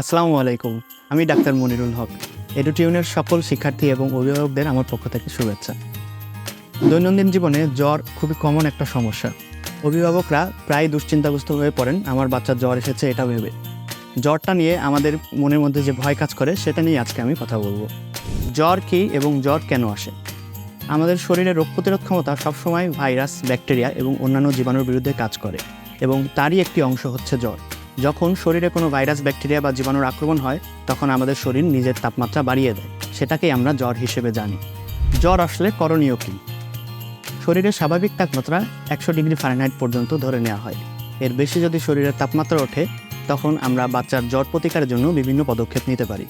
আসসালামু আলাইকুম। আমি ডাক্তার মনিরুল হক, এডুটিউনের সকল শিক্ষার্থী এবং অভিভাবকদের আমার পক্ষ থেকে শুভেচ্ছা। দৈনন্দিন জীবনে জ্বর খুবই কমন একটা সমস্যা। অভিভাবকরা প্রায় দুশ্চিন্তাগ্রস্ত হয়ে পড়েন, আমার বাচ্চার জ্বর এসেছে, এটা ভেবে। জ্বরটা নিয়ে আমাদের মনের মধ্যে যে ভয় কাজ করে, সেটা নিয়ে আজকে আমি কথা বলব। জ্বর কী এবং জ্বর কেন আসে? আমাদের শরীরে রোগ প্রতিরোধ ক্ষমতা সবসময় ভাইরাস, ব্যাকটেরিয়া এবং অন্যান্য জীবাণুর বিরুদ্ধে কাজ করে এবং তারই একটি অংশ হচ্ছে জ্বর। যখন শরীরে কোনো ভাইরাস, ব্যাকটেরিয়া বা জীবাণুর আক্রমণ হয়, তখন আমাদের শরীর নিজের তাপমাত্রা বাড়িয়ে দেয়। সেটাকেই আমরা জ্বর হিসেবে জানি। জ্বর আসলে করণীয় কী? শরীরের স্বাভাবিক তাপমাত্রা একশো ডিগ্রি ফারেনহাইট পর্যন্ত ধরে নেওয়া হয়। এর বেশি যদি শরীরের তাপমাত্রা ওঠে, তখন আমরা বাচ্চার জ্বর প্রতিকারের জন্য বিভিন্ন পদক্ষেপ নিতে পারি।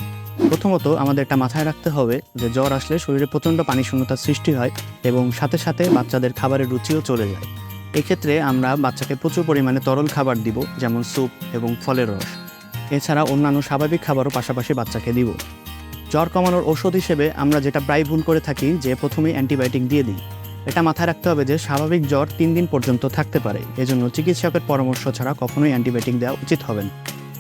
প্রথমত আমাদের এটা মাথায় রাখতে হবে যে জ্বর আসলে শরীরে প্রচণ্ড পানি শূন্যতার সৃষ্টি হয় এবং সাথে সাথে বাচ্চাদের খাবারের রুচিও চলে যায়। এক্ষেত্রে আমরা বাচ্চাকে প্রচুর পরিমাণে তরল খাবার দিব, যেমন স্যুপ এবং ফলের রস। এছাড়া অন্যান্য স্বাভাবিক খাবারও পাশাপাশি বাচ্চাকে দিব। জ্বর কমানোর ওষুধ হিসেবে আমরা যেটা প্রায় ভুল করে থাকি, যে প্রথমেই অ্যান্টিবায়োটিক দিয়ে দিই। এটা মাথায় রাখতে হবে যে স্বাভাবিক জ্বর তিন দিন পর্যন্ত থাকতে পারে। এজন্য চিকিৎসকের পরামর্শ ছাড়া কখনোই অ্যান্টিবায়োটিক দেওয়া উচিত হবে না।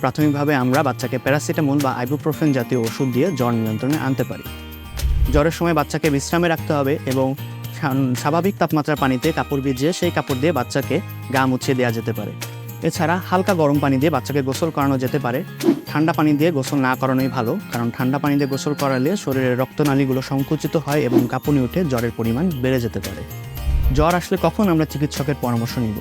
প্রাথমিকভাবে আমরা বাচ্চাকে প্যারাসিটামল বা আইবুপ্রোফেন জাতীয় ওষুধ দিয়ে জ্বর নিয়ন্ত্রণে আনতে পারি। জ্বরের সময় বাচ্চাকে বিশ্রামে রাখতে হবে এবং স্বাভাবিক তাপমাত্রার পানিতে কাপড় ভিজিয়ে সেই কাপড় দিয়ে বাচ্চাকে গা মুছিয়ে দেওয়া যেতে পারে। এছাড়া হালকা গরম পানি দিয়ে বাচ্চাকে গোসল করানো যেতে পারে। ঠান্ডা পানি দিয়ে গোসল না করানোই ভালো, কারণ ঠান্ডা পানি দিয়ে গোসল করালে শরীরের রক্তনালীগুলো সংকুচিত হয় এবং কাঁপুনি উঠে জ্বরের পরিমাণ বেড়ে যেতে পারে। জ্বর আসলে কখন আমরা চিকিৎসকের পরামর্শ নিব?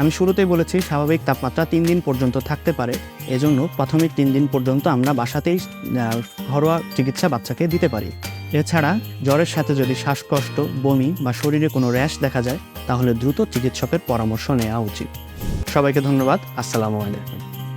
আমি শুরুতেই বলেছি, স্বাভাবিক তাপমাত্রা তিন দিন পর্যন্ত থাকতে পারে। এজন্য প্রাথমিক তিন দিন পর্যন্ত আমরা বাসাতেই ঘরোয়া চিকিৎসা বাচ্চাকে দিতে পারি। এছাড়া জ্বরের সাথে যদি শ্বাসকষ্ট, বমি বা শরীরে কোনো র্যাশ দেখা যায়, তাহলে দ্রুত চিকিৎসকের পরামর্শ নেওয়া উচিত। সবাইকে ধন্যবাদ। আসসালামু আলাইকুম।